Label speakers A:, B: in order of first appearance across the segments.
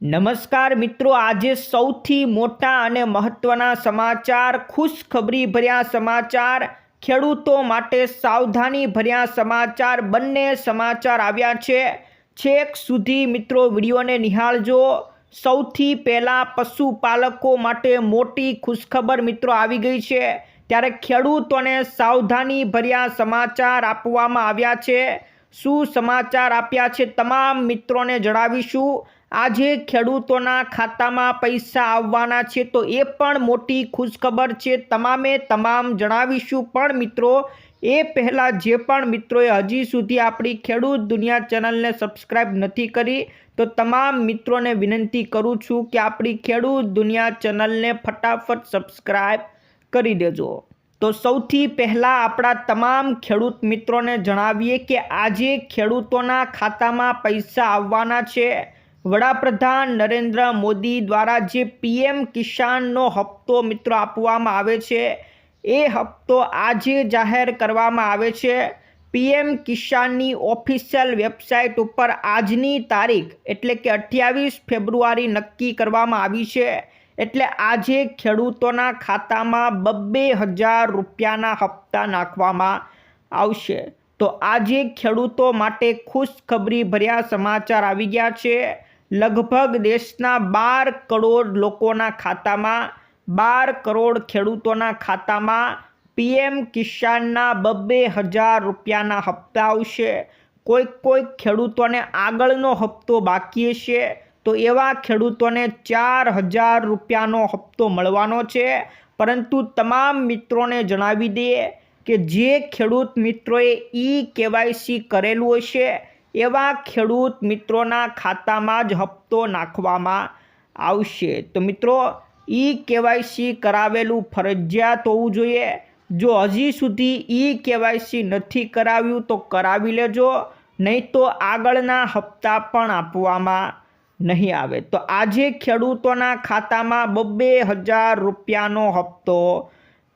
A: નમસ્કાર મિત્રો, આજે સૌથી મોટા અને મહત્વના સમાચાર ખુશખબરી ભર્યા સમાચાર, ખેડૂતો માટે સાવધાની ભર્યા સમાચાર, બંને સમાચાર આવ્યા છે. છેક સુધી મિત્રો, વિડીયોને નિહાળજો. સૌથી પહેલાં પશુપાલકો માટે મોટી ખુશખબર મિત્રો આવી ગઈ છે. ત્યારે ખેડૂતોને સાવધાની ભર્યા સમાચાર આપવામાં આવ્યા છે. શું સમાચાર આપ્યા છે, તમામ મિત્રોને જણાવીશું. આજે ખેડૂતોના ખાતામાં પૈસા આવવાના છે તો એ પણ મોટી ખુશખબર છે. તમામે તમામ જણાવીશું. પણ મિત્રો, એ પહેલાં જે પણ મિત્રોએ હજી સુધી આપણી ખેડૂત દુનિયા ચેનલને સબસ્ક્રાઈબ નથી કરી, તો તમામ મિત્રોને વિનંતી કરું છું કે આપણી ખેડૂત દુનિયા ચેનલને ફટાફટ સબસ્ક્રાઈબ કરી દેજો. તો સૌથી પહેલાં આપણા તમામ ખેડૂત મિત્રોને જણાવીએ કે આજે ખેડૂતોના ખાતામાં પૈસા આવવાના છે. વડાપ્રધાન નરેન્દ્ર મોદી દ્વારા જે પીએમ કિસાનનો હપ્તો મિત્રો આપવામાં આવે છે, એ હપ્તો આજે જાહેર કરવામાં આવે છે. પીએમ કિસાનની ઓફિશિયલ વેબસાઇટ ઉપર આજની તારીખ, એટલે કે અઠ્યાવીસ ફેબ્રુઆરી નક્કી કરવામાં આવી છે. એટલે આજે ખેડૂતોના ખાતામાં બબ્બે હજાર રૂપિયાના હપ્તા નાખવામાં આવશે. તો આજે ખેડૂતો માટે ખુશખબરી ભર્યા સમાચાર આવી ગયા છે. લગભગ દેશના બાર કરોડ લોકોના ખાતામાં, બાર કરોડ ખેડૂતોના ખાતામાં પીએમ કિસાનના બબ્બે હજાર રૂપિયાના હપ્તા આવશે. કોઈક કોઈક ખેડૂતોને આગળનો હપ્તો બાકી છે તો એવા ખેડૂતોને ચાર હજાર રૂપિયાનો હપ્તો મળવાનો છે. પરંતુ તમામ મિત્રોને જણાવી દઈએ કે જે ખેડૂત મિત્રોએ ઈ કેવાયસી કરેલું હશે એવા ખેડૂત મિત્રોના ખાતામાં જ હપ્તો નાખવામાં આવશે. તો મિત્રો, ઈ કેવાયસી કરાવેલું ફરજિયાત હોવું જોઈએ. જો હજી સુધી ઈ કેવાયસી નથી કરાવ્યું, તો કરાવી લેજો. નહીં તો આગળના હપ્તા પણ આપવામાં નહીં આવે. તો આજે ખેડૂતોના ખાતામાં બબ્બે હજાર રૂપિયાનો હપ્તો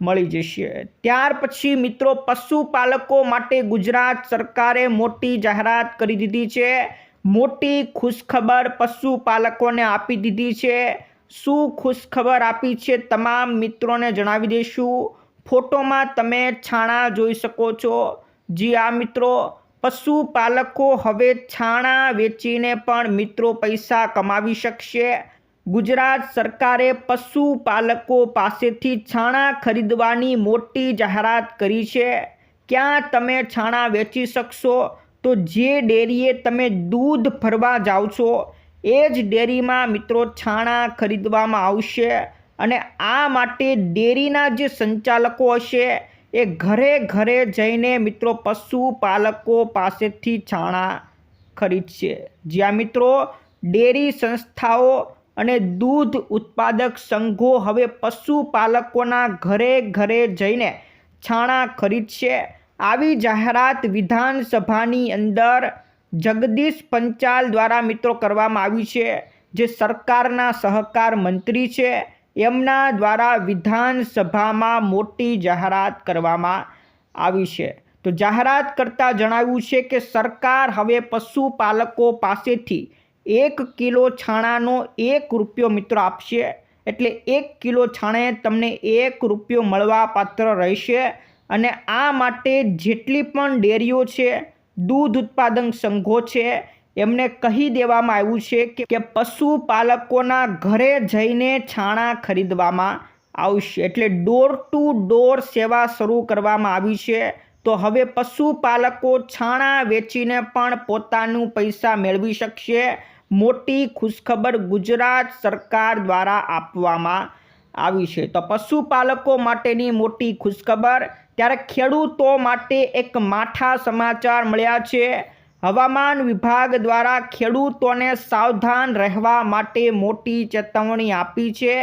A: મળી જશે. ત્યાર પછી મિત્રો પશુપાલકો માટે ગુજરાત સરકારે મોટી જાહેરાત કરી દીધી છે. મોટી ખુશખબર પશુપાલકોને આપી દીધી છે. શું ખુશખબર આપી છે તમામ મિત્રોને જણાવી દઈશું. ફોટોમાં તમે છાણા જોઈ શકો છો. જી આ મિત્રો, પશુપાલકો હવે છાણા વેચીને પણ મિત્રો પૈસા કમાવી શકશે. ગુજરાત સરકારે પશુપાલકો પાસેથી છાણા ખરીદવાની મોટી જાહેરાત કરી છે. ક્યાં તમે છાણા વેચી શકશો? તો જે ડેરીએ તમે દૂધ ભરવા જાઓ છો, એ જ ડેરીમાં મિત્રો છાણા ખરીદવામાં આવશે. અને આ માટે ડેરીના જે સંચાલકો હશે, એ ઘરે ઘરે જઈને મિત્રો પશુપાલકો પાસેથી છાણા ખરીદશે. જ્યાં મિત્રો ડેરી સંસ્થાઓ અને દૂધ ઉત્પાદક સંઘો હવે પશુપાલકોના ઘરે ઘરે જઈને છાણા ખરીદશે. આવી જાહેરાત વિધાનસભાની અંદર જગદીશ પંચાલ દ્વારા મિત્રો કરવામાં આવી છે, જે સરકારના સહકાર મંત્રી છે. એમના દ્વારા વિધાનસભામાં મોટી જાહેરાત કરવામાં આવી છે. તો જાહેરાત કરતાં જણાવ્યું છે કે સરકાર હવે પશુપાલકો પાસેથી એક કિલો છાણાનો એક રૂપિયો મિત્રો આપશે. એટલે એક કિલો છાણે તમને એક રૂપિયો મળવા પાત્ર રહેશે. અને આ માટે જેટલી પણ ડેરીઓ છે, દૂધ ઉત્પાદન સંઘો છે, એમને કહી દેવામાં આવ્યું છે કે પશુપાલકોના ઘરે જઈને છાણા ખરીદવામાં આવશે. એટલે ડોર ટુ ડોર સેવા શરૂ કરવામાં આવી છે. તો હવે પશુપાલકો છાણા વેચીને પણ પોતાનું પૈસા મેળવી શકશે. મોટી ખુશખબર ગુજરાત સરકાર દ્વારા આપવામાં આવી છે. તો પશુપાલકો માટેની મોટી ખુશખબર, ત્યારે ખેડૂતો માટે એક માઠા સમાચાર મળ્યા છે. હવામાન વિભાગ દ્વારા ખેડૂતોને સાવધાન રહેવા માટે મોટી ચેતવણી આપી છે.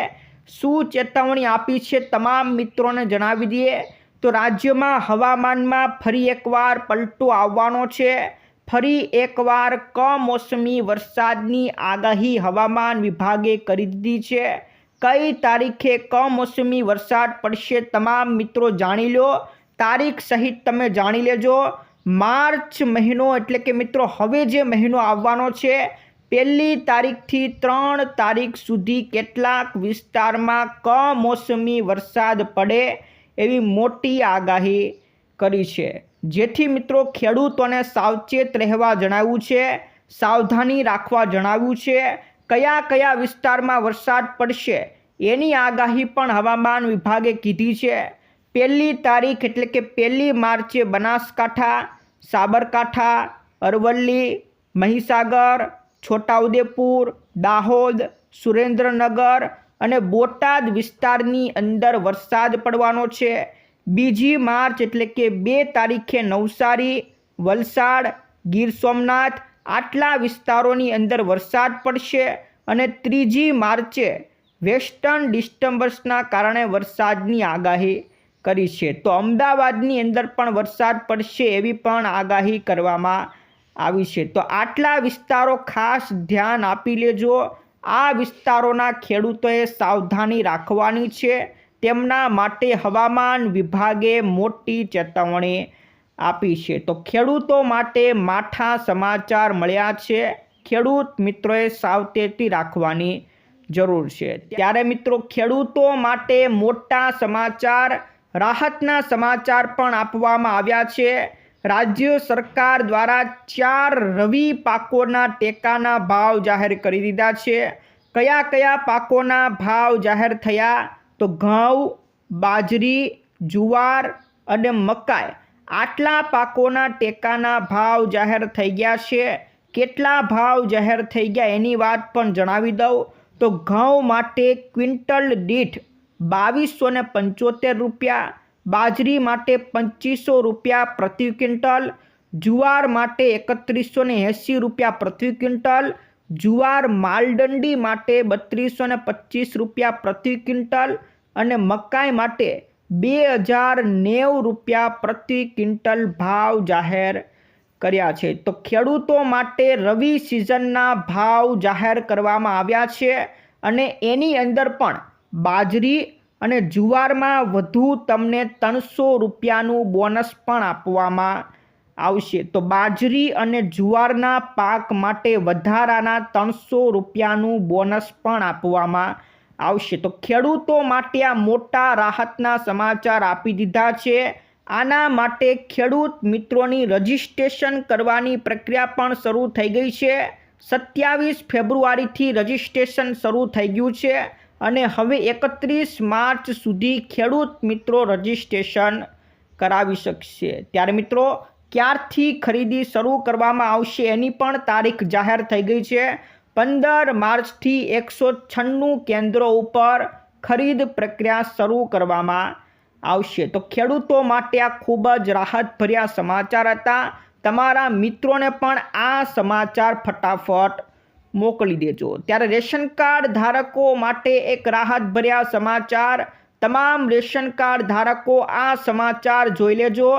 A: શું ચેતવણી આપી છે તમામ મિત્રોને જણાવી દઈએ. તો રાજ્યમાં હવામાનમાં ફરી એકવાર પલટો આવવાનો છે. ફરી એકવાર કમોસમી વરસાદની આગાહી હવામાન વિભાગે કરી દીધી છે. કઈ તારીખે કમોસમી વરસાદ પડશે તમામ મિત્રો જાણી લો. તારીખ સહિત તમે જાણી લેજો. માર્ચ મહિનો એટલે કે મિત્રો હવે જે મહિનો આવવાનો છે, પહેલી તારીખથી ત્રણ તારીખ સુધી કેટલાક વિસ્તારમાં કમોસમી વરસાદ પડે એવી મોટી આગાહી. કરી છે. જેથી મિત્રો ખેડૂતોને સાવચેત રહેવા જણાવ્યું છે, સાવધાની રાખવા જણાવ્યું છે, કયા કયા વિસ્તારમાં વરસાદ પડશે એની આગાહી પણ હવામાન વિભાગે કીધી છે. પહેલી તારીખ એટલે કે પહેલી માર્ચે બનાસકાંઠા, સાબરકાંઠા, અરવલ્લી, મહીસાગર, છોટાઉદેપુર, દાહોદ, સુરેન્દ્રનગર અને બોટાદ વિસ્તારની અંદર વરસાદ પડવાનો છે. બીજી માર્ચ એટલે કે બે તારીખે નવસારી, વલસાડ, ગીર સોમનાથ આટલા વિસ્તારોની અંદર વરસાદ પડશે અને ત્રીજી માર્ચે વેસ્ટર્ન ડિસ્ટર્બન્સના કારણે વરસાદની આગાહી કરી છે. તો અમદાવાદની અંદર પણ વરસાદ પડશે એવી પણ આગાહી કરવામાં આવી છે. તો આટલા વિસ્તારો ખાસ ધ્યાન આપી લેજો. આ વિસ્તારોના ખેડૂતોએ સાવધાની રાખવાની છે. તેમના માટે હવામાન વિભાગે મોટી ચેતવણી આપી છે. તો ખેડૂતો માટે માઠા સમાચાર મળ્યા છે. ખેડૂત મિત્રોએ સાવચેતી રાખવાની જરૂર છે. ત્યારે મિત્રો, ખેડૂતો માટે મોટા સમાચાર, રાહતના સમાચાર પણ આપવામાં આવ્યા છે. રાજ્ય સરકાર દ્વારા ચાર રવિ પાકોના ટેકાના ભાવ જાહેર કરી દીધા છે. કયા કયા પાકોના ભાવ જાહેર થયા? તો ઘઉં, બાજરી, જુવાર અને મકાઈ આટલા પાકોના ટેકાના ભાવ જાહેર થઈ ગયા છે. કેટલા ભાવ જાહેર થઈ ગયા એની વાત પણ જણાવી દઉં. તો ઘઉં માટે ક્વિન્ટલ દીઠ બાવીસો ને પંચોતેર રૂપિયા, બાજરી માટે પચીસો રૂપિયા પ્રતિ ક્વિન્ટલ, જુવાર માટે એકત્રીસો ને એંસી રૂપિયા પ્રતિ ક્વિન્ટલ જુવાર માલદંડી માટે બત્રીસો ને પચીસ રૂપિયા પ્રતિ ક્વિન્ટલ અને મકાઈ માટે બે હજાર નેવું રૂપિયા પ્રતિ ક્વિન્ટલ ભાવ જાહેર કર્યા છે. તો ખેડૂતો માટે રવિ સિઝનના ભાવ જાહેર કરવામાં આવ્યા છે અને એની અંદર પણ બાજરી અને જુવારમાં વધુ તમને ત્રણસો રૂપિયાનું બોનસ પણ આપવામાં આવશે. તો બાજરી અને જુવારના પાક માટે વધારાના ત્રણસો રૂપિયાનું બોનસ પણ આપવામાં આવશે. તો ખેડૂતો માટે આ મોટા રાહતના સમાચાર આપી દીધા છે. આના માટે ખેડૂત મિત્રોની રજિસ્ટ્રેશન કરવાની પ્રક્રિયા પણ શરૂ થઈ ગઈ છે. સત્યાવીસ ફેબ્રુઆરીથી રજિસ્ટ્રેશન શરૂ થઈ ગયું છે અને હવે એકત્રીસ માર્ચ સુધી ખેડૂત મિત્રો રજિસ્ટ્રેશન કરાવી શકશે. ત્યારે મિત્રો ક્યારથી ખરીદી શરૂ કરવામાં આવશે એની પણ તારીખ જાહેર થઈ ગઈ છે. પંદર માર્ચથી એકસો છન્નું કેન્દ્રો ઉપર ખરીદ પ્રક્રિયા શરૂ કરવામાં આવશે. તો ખેડૂતો માટે આ ખૂબ જ રાહતભર્યા સમાચાર હતા. તમારા મિત્રોને પણ આ સમાચાર ફટાફટ મોકલી દેજો. ત્યારે રેશન કાર્ડ ધારકો માટે એક રાહતભર્યા સમાચાર. તમામ રેશન કાર્ડ ધારકો આ સમાચાર જોઈ લેજો.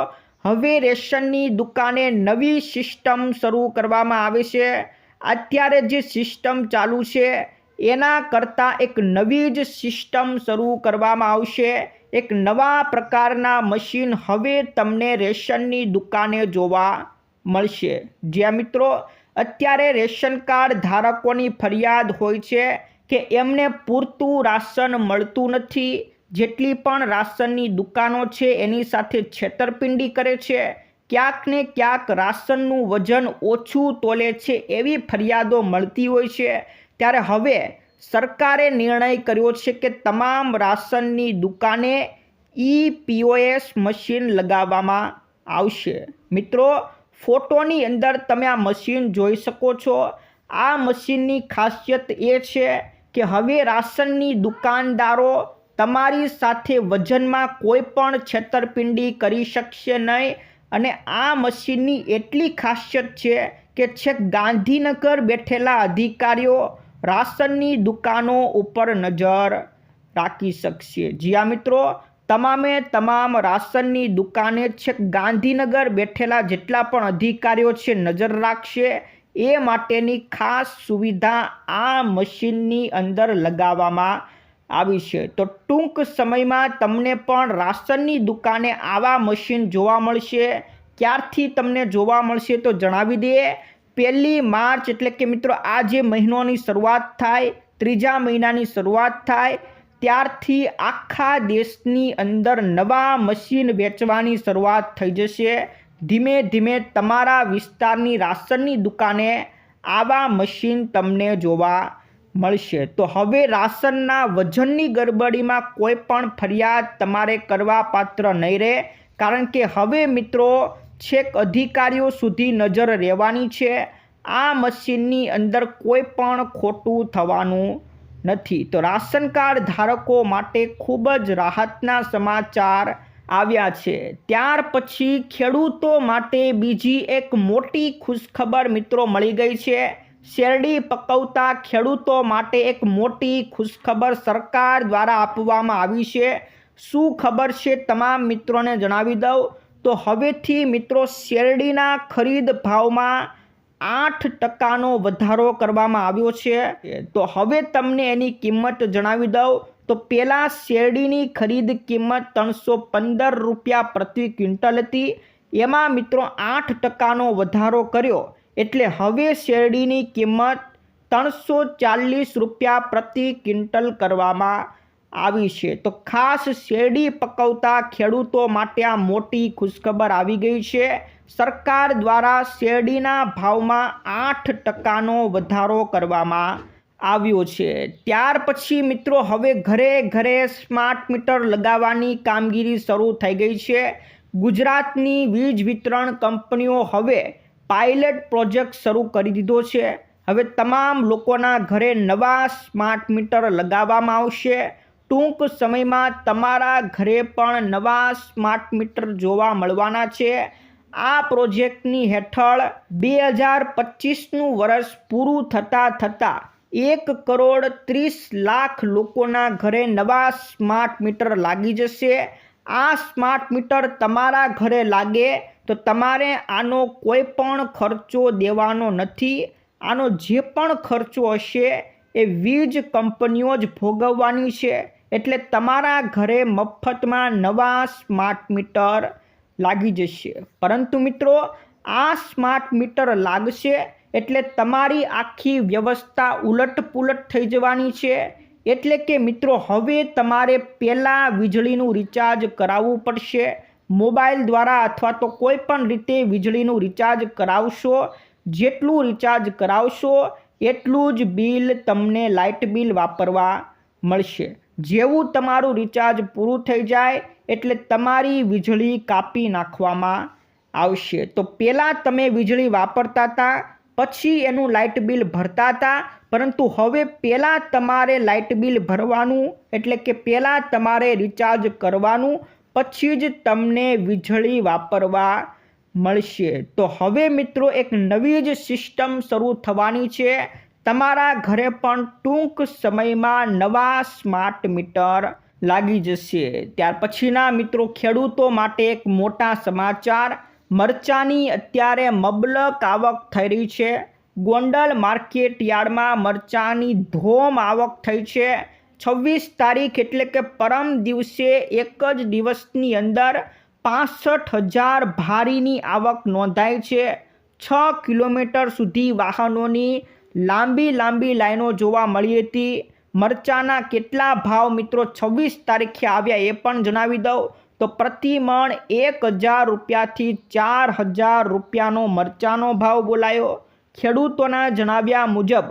A: હવે રેશનની દુકાને નવી સિસ્ટમ શરૂ કરવામાં આવે છે. અત્યારે જે સિસ્ટમ ચાલુ છે, એના કરતાં એક નવી જ સિસ્ટમ શરૂ કરવામાં આવશે. એક નવા પ્રકારના મશીન હવે તમને રેશનની દુકાને જોવા મળશે. જ્યાં મિત્રો, અત્યારે રેશન કાર્ડ ધારકોની ફરિયાદ હોય છે કે એમને પૂરતું રાશન મળતું નથી. જેટલી પણ રાશનની દુકાનો છે, એની સાથે છેતરપિંડી કરે છે. ક્યાંક ને ક્યાંક રાશનનું વજન ઓછું તોલે છે એવી ફરિયાદો મળતી હોય છે. ત્યારે હવે સરકારે નિર્ણય કર્યો છે કે તમામ રાશનની દુકાને ઈ પીઓએસ મશીન લગાવવામાં આવશે. મિત્રો, ફોટોની અંદર તમે આ મશીન જોઈ શકો છો. આ મશીનની ખાસિયત એ છે કે હવે રાશનની દુકાનદારો તમારી સાથે વજનમાં કોઈ પણ છેતરપિંડી કરી શકશે નહીં અને આ મશીનની એટલી ખાસિયત છે કે છેક ગાંધીનગર બેઠેલા અધિકારીઓ રાશનની દુકાનો ઉપર નજર રાખી શકશે. જ્યાં મિત્રો, તમામે તમામ રાશનની દુકાને છેક ગાંધીનગર બેઠેલા જેટલા પણ અધિકારીઓ છે નજર રાખશે. એ માટેની ખાસ સુવિધા આ મશીનની અંદર લગાવવામાં આવી છે. તો ટૂંક સમયમાં તમને પણ રાશનની દુકાને આવા મશીન જોવા મળશે. ક્યારથી તમને જોવા મળશે તો જણાવી દઈએ. પહેલી માર્ચ એટલે કે મિત્રો આ જે મહિનોની શરૂઆત થાય, ત્રીજા મહિનાની શરૂઆત થાય. ત્યારથી આખા દેશની અંદર નવા મશીન વેચવાની શરૂઆત થઈ જશે. ધીમે ધીમે તમારા વિસ્તારની રાશનની દુકાને આવા મશીન તમને જોવા મળશે. તો હવે રાશનના વજનની ગડબડીમાં કોઈ પણ ફરિયાદ તમારે કરવા પાત્ર નહીં રહે. કારણ કે હવે મિત્રો છેક અધિકારીઓ સુધી નજર રહેવાની છે. આ મશીનની અંદર કોઈ પણ ખોટું થવાનું નથી. તો રાશન કાર્ડ ધારકો માટે ખૂબ જ રાહતના સમાચાર આવ્યા છે. ત્યાર પછી ખેડૂતો માટે બીજી એક મોટી ખુશખબર મિત્રો મળી ગઈ છે. શેરડી પકવતા ખેડૂતો માટે એક મોટી ખુશખબર સરકાર દ્વારા આપવામાં આવી છે. શું ખબર છે તમામ મિત્રોને જણાવી દઉં? તો હવેથી મિત્રો શેરડીના ખરીદ ભાવમાં આઠ ટકાનો વધારો કરવામાં આવ્યો છે. તો હવે તમને એની કિંમત જણાવી દઉં. તો પહેલાં શેરડીની ખરીદ કિંમત ત્રણસો પંદર રૂપિયા પ્રતિ ક્વિન્ટલ હતી. એમાં મિત્રો આઠ ટકાનો વધારો કર્યો. એટલે હવે શેરડીની કિંમત ત્રણસો ચાલીસ રૂપિયા પ્રતિ ક્વિન્ટલ કરવામાં આવી છે. તો ખાસ શેરડી પકવતા ખેડૂતો માટે આ મોટી ખુશખબર આવી ગઈ છે. સરકાર દ્વારા શેરડીના ભાવમાં આઠ ટકાનો વધારો કરવામાં આવ્યો છે. ત્યાર પછી મિત્રો હવે ઘરે ઘરે સ્માર્ટ મીટર લગાવવાની કામગીરી શરૂ થઈ ગઈ છે. ગુજરાતની વીજ વિતરણ કંપનીઓ હવે પાયલટ પ્રોજેક્ટ શરૂ કરી દીધો છે. હવે તમામ લોકોના ઘરે નવા સ્માર્ટ મીટર લગાવવામાં આવશે. ટૂંક સમયમાં તમારા ઘરે પણ નવા સ્માર્ટ મીટર જોવા મળવાના છે. આ પ્રોજેક્ટની હેઠળ બે હજાર પચીસનું વર્ષ પૂરું થતાં થતાં એક કરોડ ત્રીસ લાખ લોકોના ઘરે નવા સ્માર્ટ મીટર લાગી જશે. આ સ્માર્ટ મીટર તમારા ઘરે લાગે તો તમારે આનો કોઈ પણ ખર્ચો દેવાનો નથી. આનો જે પણ ખર્ચો હશે એ વીજ કંપનીઓ જ ભોગવવાની છે. એટલે તમારા ઘરે મફતમાં નવા સ્માર્ટ મીટર લાગી જશે. પરંતુ મિત્રો, આ સ્માર્ટ મીટર લાગશે એટલે તમારી આખી વ્યવસ્થા ઉલટપુલટ થઈ જવાની છે. એટલે કે મિત્રો, હવે તમારે પહેલાં વીજળીનું રિચાર્જ કરાવવું પડશે. મોબાઈલ દ્વારા અથવા તો કોઈ પણ રીતે વીજળીનું રિચાર્જ કરાવશો, જેટલું રિચાર્જ કરાવશો, એટલું જ બિલ તમને લાઇટ બિલ વાપરવા મળશે. જેવું તમારું રિચાર્જ પૂરું થઈ જાય, એટલે તમારી વીજળી કાપી નાખવામાં આવશે. તો પહેલાં તમે વીજળી વાપરતા હતા, પછી એનું લાઇટ બિલ ભરતા હતા, પરંતુ હવે પહેલાં તમારે લાઇટ બિલ ભરવાનું, એટલે કે પહેલાં તમારે રિચાર્જ કરવાનું પછી જ તમને વીજળી વાપરવા મળશે. તો હવે મિત્રો એક નવી જ સિસ્ટમ શરૂ થવાની છે. તમારા ઘરે પણ ટૂંક સમયમાં નવા સ્માર્ટ મીટર લાગી જશે. ત્યાર પછીના મિત્રો ખેડૂતો માટે એક મોટા સમાચાર. મરચાની અત્યારે મબલક આવક થઈ રહી છે. ગોંડલ માર્કેટ યાર્ડમાં મરચાની ધોમ આવક થઈ છે. છવ્વીસ તારીખ એટલે કે પરમ દિવસે એક જ દિવસની અંદર પાસઠ હજાર ભારીની આવક નોંધાઈ છે. છ કિલોમીટર સુધી વાહનોની લાંબી લાંબી લાઈનો જોવા મળી હતી. મરચાના કેટલા ભાવ મિત્રો છવ્વીસ તારીખે આવ્યા એ પણ જણાવી દઉં. તો પ્રતિ મણ એક હજાર રૂપિયાથી ચાર હજાર રૂપિયાનો મરચાનો ભાવ બોલાયો. ખેડૂતોના જણાવ્યા મુજબ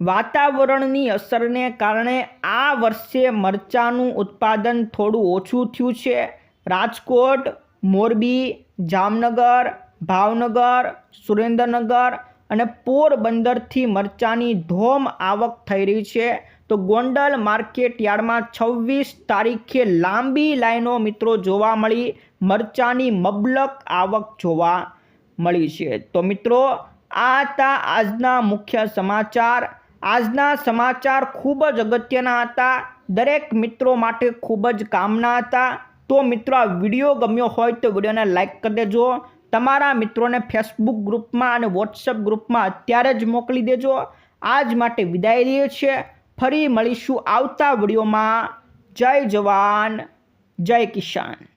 A: વાતાવરણની અસરને કારણે આ વર્ષે મરચાંનું ઉત્પાદન થોડું ઓછું થયું છે. રાજકોટ, મોરબી, જામનગર, ભાવનગર, સુરેન્દ્રનગર અને પોરબંદરથી મરચાંની ધોમ આવક થઈ રહી છે. તો ગોંડલ માર્કેટ યાર્ડમાં છવ્વીસ તારીખે લાંબી લાઈનો મિત્રો જોવા મળી. મરચાંની મબલક આવક જોવા મળી છે. તો મિત્રો, આ હતા આજના મુખ્ય સમાચાર. આજના સમાચાર ખૂબ જ અગત્યના હતા. દરેક મિત્રો માટે ખૂબ જ કામના હતા. તો મિત્રો, આ વીડિયો ગમ્યો હોય તો વિડીયોને લાઇક કરી દેજો. તમારા મિત્રોને ફેસબુક ગ્રુપમાં અને વોટ્સઅપ ગ્રુપમાં અત્યારે જ મોકલી દેજો. આજ માટે વિદાય લઈએ છીએ. ફરી મળીશું આવતા વિડીયોમાં. જય જવાન, જય કિસાન.